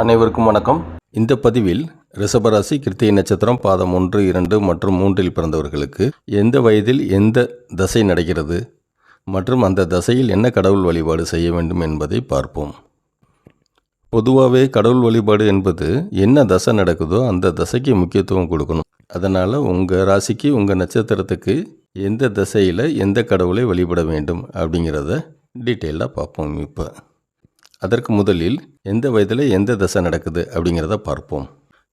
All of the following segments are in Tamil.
அனைவருக்கும் வணக்கம். இந்த பதிவில் ரிஷபராசி கிருத்திகை நட்சத்திரம் பாதம் ஒன்று இரண்டு மற்றும் மூன்றில் பிறந்தவர்களுக்கு எந்த வயதில் எந்த தசை நடக்கிறது மற்றும் அந்த தசையில் என்ன கடவுள் வழிபாடு செய்ய வேண்டும் என்பதை பார்ப்போம். பொதுவாகவே கடவுள் வழிபாடு என்பது என்ன தசை நடக்குதோ அந்த தசைக்கு முக்கியத்துவம் கொடுக்கணும். அதனால் உங்கள் ராசிக்கு உங்கள் நட்சத்திரத்துக்கு எந்த தசையில் எந்த கடவுளை வழிபட வேண்டும் அப்படிங்கிறத டீட்டெயிலாக பார்ப்போம் இப்போ. அதற்கு முதலில் எந்த வயதில் எந்த தசை நடக்குது அப்படிங்கிறத பார்ப்போம்.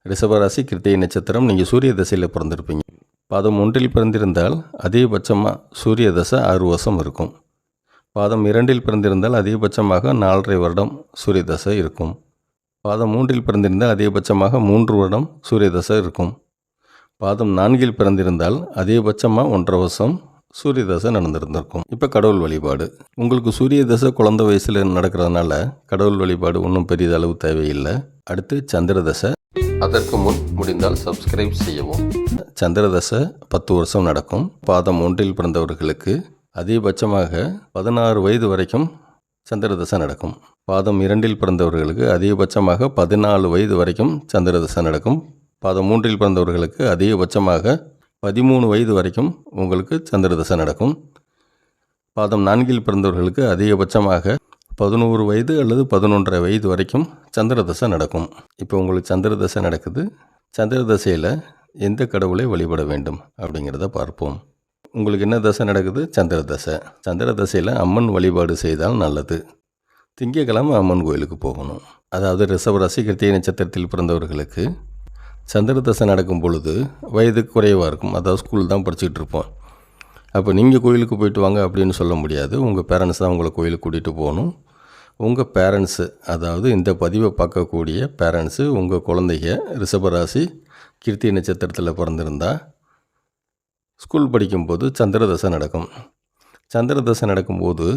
ரிஷபராசி கிருத்திகை நட்சத்திரம் நீங்கள் சூரிய தசையில் பிறந்திருப்பீங்க. பாதம் ஒன்றில் பிறந்திருந்தால் அதிகபட்சமாக சூரிய தசை ஆறு வருஷம் இருக்கும். பாதம் இரண்டில் பிறந்திருந்தால் அதிகபட்சமாக நாலரை வருடம் சூரிய தசை இருக்கும். பாதம் மூன்றில் பிறந்திருந்தால் அதிகபட்சமாக மூன்று வருடம் சூரிய தசை இருக்கும். பாதம் நான்கில் பிறந்திருந்தால் அதிகபட்சமாக ஒன்றரை வருஷம் சூரிய தசை நடந்திருந்திருக்கும். இப்போ கடவுள் வழிபாடு. உங்களுக்கு சூரிய தசை குழந்தை வயசில் நடக்கிறதுனால கடவுள் வழிபாடு ஒன்றும் பெரிதளவு தேவையில்லை. அடுத்து சந்திர தசை. அதற்கு முன் முடிந்தால் சப்ஸ்கிரைப் செய்யவும். சந்திர தசை பத்து வருஷம் நடக்கும். பாதம் ஒன்றில் பிறந்தவர்களுக்கு அதிகபட்சமாக பதினாறு வயது வரைக்கும் சந்திர தசை நடக்கும். பாதம் இரண்டில் பிறந்தவர்களுக்கு அதிகபட்சமாக பதினாலு வயது வரைக்கும் சந்திர தசை நடக்கும். பாதம் மூன்றில் பிறந்தவர்களுக்கு அதிகபட்சமாக பதிமூணு வயது வரைக்கும் உங்களுக்கு சந்திர தசை நடக்கும். பாதம் நான்கில் பிறந்தவர்களுக்கு அதிகபட்சமாக பதினோரு வயது அல்லது பதினொன்றரை வயது வரைக்கும் சந்திர தசை நடக்கும். இப்போ உங்களுக்கு சந்திர தசை நடக்குது. சந்திர தசையில் எந்த கடவுளை வழிபட வேண்டும் அப்படிங்கிறத பார்ப்போம். உங்களுக்கு என்ன தசை நடக்குது? சந்திர தசை சந்திர தசையில் அம்மன் வழிபாடு செய்தால் நல்லது. திங்கக்கிழமை அம்மன் கோயிலுக்கு போகணும். அதாவது ரிஷபராசி கிருத்திகை நட்சத்திரத்தில் பிறந்தவர்களுக்கு சந்திர தசை நடக்கும் பொழுது வயது குறைவாக இருக்கும். அதாவது ஸ்கூல் தான் படிச்சுக்கிட்டு இருப்போம். அப்போ நீங்கள் கோயிலுக்கு போயிட்டு வாங்க அப்படின்னு சொல்ல முடியாது. உங்கள் பேரண்ட்ஸ் தான் உங்களை கோயிலுக்கு கூட்டிகிட்டு போகணும். உங்கள் பேரண்ட்ஸு அதாவது இந்த பதிவை பார்க்கக்கூடிய பேரண்ட்ஸு உங்கள் குழந்தைங்க ரிஷபராசி கிருத்தி நட்சத்திரத்தில் பிறந்திருந்தா ஸ்கூல் படிக்கும்போது சந்திர தசை நடக்கும். சந்திர தசை நடக்கும்போது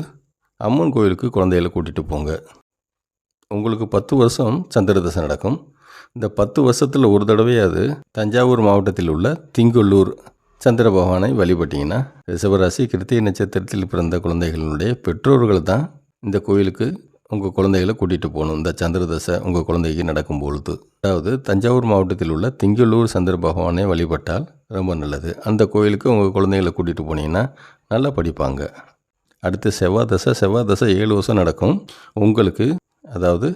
அம்மன் கோயிலுக்கு குழந்தைகளை கூட்டிகிட்டு போங்க. உங்களுக்கு பத்து வருஷம் சந்திர தசை நடக்கும். இந்த பத்து வருஷத்தில் ஒரு தடவையாவது தஞ்சாவூர் மாவட்டத்தில் உள்ள திங்கொல்லூர் சந்திர பகவானை வழிபட்டிங்கன்னா ரிஷபராசி கிருத்திகை நட்சத்திரத்தில் பிறந்த குழந்தைகளுடைய பெற்றோர்கள் தான் இந்த கோயிலுக்கு உங்கள் குழந்தைகளை கூட்டிகிட்டு போகணும். இந்த சந்திர தசை உங்கள் குழந்தைக்கு நடக்கும் பொழுது. அதாவது தஞ்சாவூர் மாவட்டத்தில் உள்ள திங்களூர் சந்திர பகவானை வழிபட்டால் ரொம்ப நல்லது. அந்த கோயிலுக்கு உங்கள் குழந்தைகளை கூட்டிகிட்டு போனீங்கன்னா நல்லா படிப்பாங்க. அடுத்து செவ்வாய் தசை செவ்வாய் தசை ஏழு வருஷம் நடக்கும். உங்களுக்கு அதாவது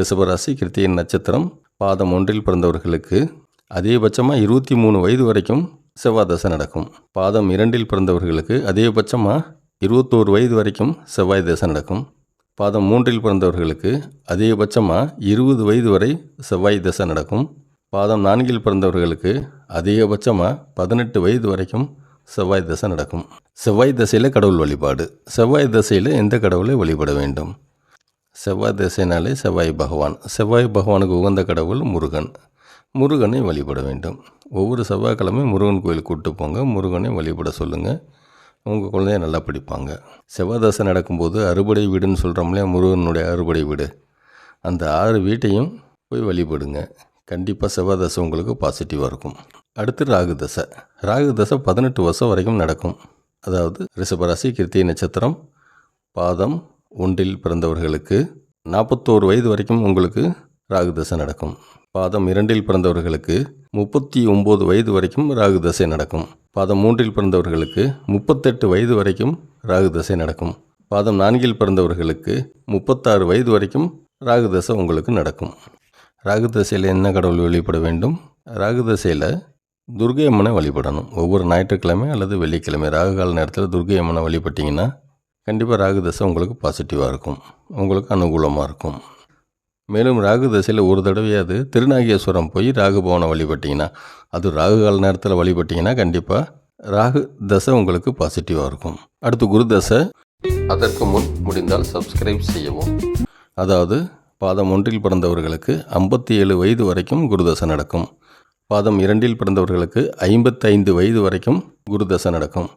ரிஷபராசி கிருத்திகை நட்சத்திரம் பாதம் ஒன்றில் பிறந்தவர்களுக்கு அதிகபட்சமாக இருபத்தி மூணு வயது வரைக்கும் செவ்வாய் தசை நடக்கும். பாதம் இரண்டில் பிறந்தவர்களுக்கு அதிகபட்சமாக இருபத்தோரு வயது வரைக்கும் செவ்வாய் தசை நடக்கும். பாதம் மூன்றில் பிறந்தவர்களுக்கு அதிகபட்சமாக இருபது வயது வரை செவ்வாய் தசை நடக்கும். பாதம் நான்கில் பிறந்தவர்களுக்கு அதிகபட்சமாக பதினெட்டு வயது வரைக்கும் செவ்வாய் தசை நடக்கும். செவ்வாய் தசையில் கடவுள் வழிபாடு. செவ்வாய் தசையில் எந்த கடவுளை வழிபட வேண்டும்? செவ்வாய் திசைனாலே செவ்வாய் பகவான். செவ்வாய் பகவானுக்கு உகந்த கடவுள் முருகன். முருகனை வழிபட வேண்டும். ஒவ்வொரு செவ்வாய்க்கிழமை முருகன் கோயிலுக்கு கூப்பிட்டு போங்க. முருகனை வழிபட சொல்லுங்கள் உங்கள் குழந்தைய நல்லா படிப்பாங்க. செவ்வாய் தசை நடக்கும்போது அறுபடை வீடுன்னு சொல்கிறோம்லையா முருகனுடைய அறுபடை வீடு. அந்த ஆறு வீட்டையும் போய் வழிபடுங்க. கண்டிப்பாக செவ்வாய் தசை உங்களுக்கு பாசிட்டிவாக இருக்கும். அடுத்து ராகு தசை. ராகு தசை பதினெட்டு வருஷம் வரைக்கும் நடக்கும். அதாவது ரிஷபராசி கிருத்திகை நட்சத்திரம் பாதம் ஒன்றில் பிறந்தவர்களுக்கு நாற்பத்தோரு வயது வரைக்கும் உங்களுக்கு ராகு தசை நடக்கும். பாதம் இரண்டில் பிறந்தவர்களுக்கு முப்பத்தி ஒம்பது வயது வரைக்கும் ராகு தசை நடக்கும். பாதம் மூன்றில் பிறந்தவர்களுக்கு முப்பத்தெட்டு வயது வரைக்கும் ராகு தசை நடக்கும். பாதம் நான்கில் பிறந்தவர்களுக்கு முப்பத்தாறு வயது வரைக்கும் ராகு தசை உங்களுக்கு நடக்கும். ராகு தசையில் என்ன கடவுள் வழிபட வேண்டும்? ராகு தசையில் துர்கை அம்மனை வழிபடணும். ஒவ்வொரு ஞாயிற்றுக்கிழமை அல்லது வெள்ளிக்கிழமை ராகு கால நேரத்தில் துர்கை அம்மனை வழிபட்டிங்கன்னா கண்டிப்பாக ராகு தசை உங்களுக்கு பாசிட்டிவாக இருக்கும். உங்களுக்கு அனுகூலமாக இருக்கும். மேலும் ராகு தசையில் ஒரு தடவையாவது திருநாகேஸ்வரம் போய் ராகு பவனை வழிபட்டிங்கன்னா அது ராகு கால நேரத்தில் வழிபட்டிங்கன்னா கண்டிப்பாக ராகு தசை உங்களுக்கு பாசிட்டிவாக இருக்கும். அடுத்து குரு தசை. அதற்கு முன் முடிந்தால் சப்ஸ்கிரைப் செய்யவும். அதாவது பாதம் ஒன்றில் பிறந்தவர்களுக்கு ஐம்பத்தி ஏழு வயது வரைக்கும் குருதசை நடக்கும். பாதம் இரண்டில் பிறந்தவர்களுக்கு ஐம்பத்தைந்து வயது வரைக்கும் குருதசை நடக்கும்.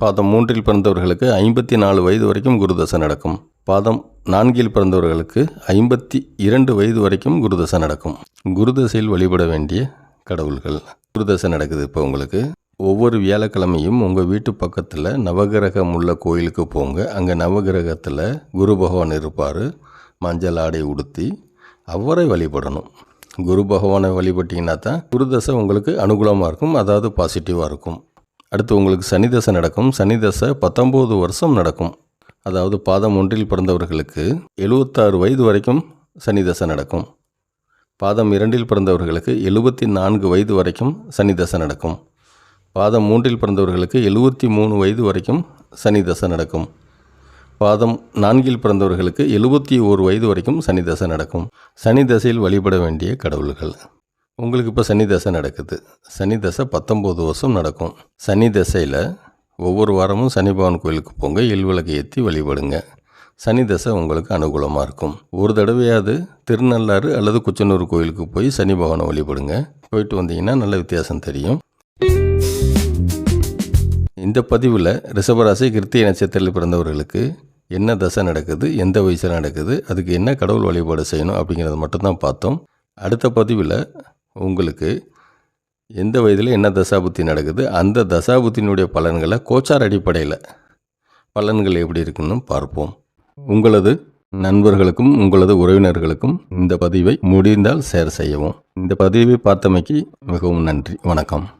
பாதம் மூன்றில் பிறந்தவர்களுக்கு ஐம்பத்தி நாலு வயது வரைக்கும் குருதசை நடக்கும். பாதம் நான்கில் பிறந்தவர்களுக்கு ஐம்பத்தி இரண்டு வயது வரைக்கும் குருதசை நடக்கும். குருதசையில் வழிபட வேண்டிய கடவுள்கள். குருதசை நடக்குது இப்போ உங்களுக்கு. ஒவ்வொரு வியாழக்கிழமையும் உங்கள் வீட்டு பக்கத்தில் நவகிரகம் உள்ள கோயிலுக்கு போங்க. அங்கே நவகிரகத்தில் குரு பகவான் இருப்பார். மஞ்சள் ஆடை உடுத்தி அவரை வழிபடணும். குரு பகவானை வழிபட்டிங்கன்னா தான் குருதசை உங்களுக்கு அனுகூலமாக இருக்கும். அதாவது பாசிட்டிவாக இருக்கும். அடுத்து உங்களுக்கு சனி தசை நடக்கும். சனி தசை பத்தொம்போது வருஷம் நடக்கும். அதாவது பாதம் ஒன்றில் பிறந்தவர்களுக்கு எழுபத்தாறு வயது வரைக்கும் சனி தசை நடக்கும். பாதம் இரண்டில் பிறந்தவர்களுக்கு எழுபத்தி நான்கு வயது வரைக்கும் சனி தசை நடக்கும். பாதம் மூன்றில் பிறந்தவர்களுக்கு எழுபத்தி மூணு வயது வரைக்கும் சனி தசை நடக்கும். பாதம் நான்கில் பிறந்தவர்களுக்கு எழுபத்தி ஓரு வயது வரைக்கும் சனி தசை நடக்கும். சனி தசையில் வழிபட வேண்டிய கடவுள்கள். உங்களுக்கு இப்போ சனி தசை நடக்குது. சனி தசை பத்தொம்போது வருஷம் நடக்கும். சனி தசையில் ஒவ்வொரு வாரமும் சனி பகவான் கோயிலுக்கு போங்க இல்விளக்கு ஏற்றி வழிபடுங்க. சனி தசை உங்களுக்கு அனுகூலமாக இருக்கும். ஒரு தடவையாவது திருநள்ளாறு அல்லது குச்சனூர் கோயிலுக்கு போய் சனி பகவானை வழிபடுங்க. போயிட்டு வந்தீங்கன்னா நல்ல வித்தியாசம் தெரியும். இந்த பதிவில் ரிஷபராசி கிருத்திய நட்சத்திரத்தில் பிறந்தவர்களுக்கு என்ன தசை நடக்குது எந்த வயசில் நடக்குது அதுக்கு என்ன கடவுள் வழிபாடு செய்யணும் அப்படிங்கிறத மட்டும்தான் பார்த்தோம். அடுத்த பதிவில் உங்களுக்கு எந்த வயதில் என்ன தசாபுத்தி நடக்குது அந்த தசாபுத்தினுடைய பலன்களை கோச்சார் அடிப்படையில் பலன்கள் எப்படி இருக்குன்னு பார்ப்போம். உங்களது நண்பர்களுக்கும் உங்களது உறவினர்களுக்கும் இந்த பதிவை முடிந்தால் ஷேர் செய்யவும். இந்த பதிவை பார்த்தமைக்கு மிகவும் நன்றி. வணக்கம்.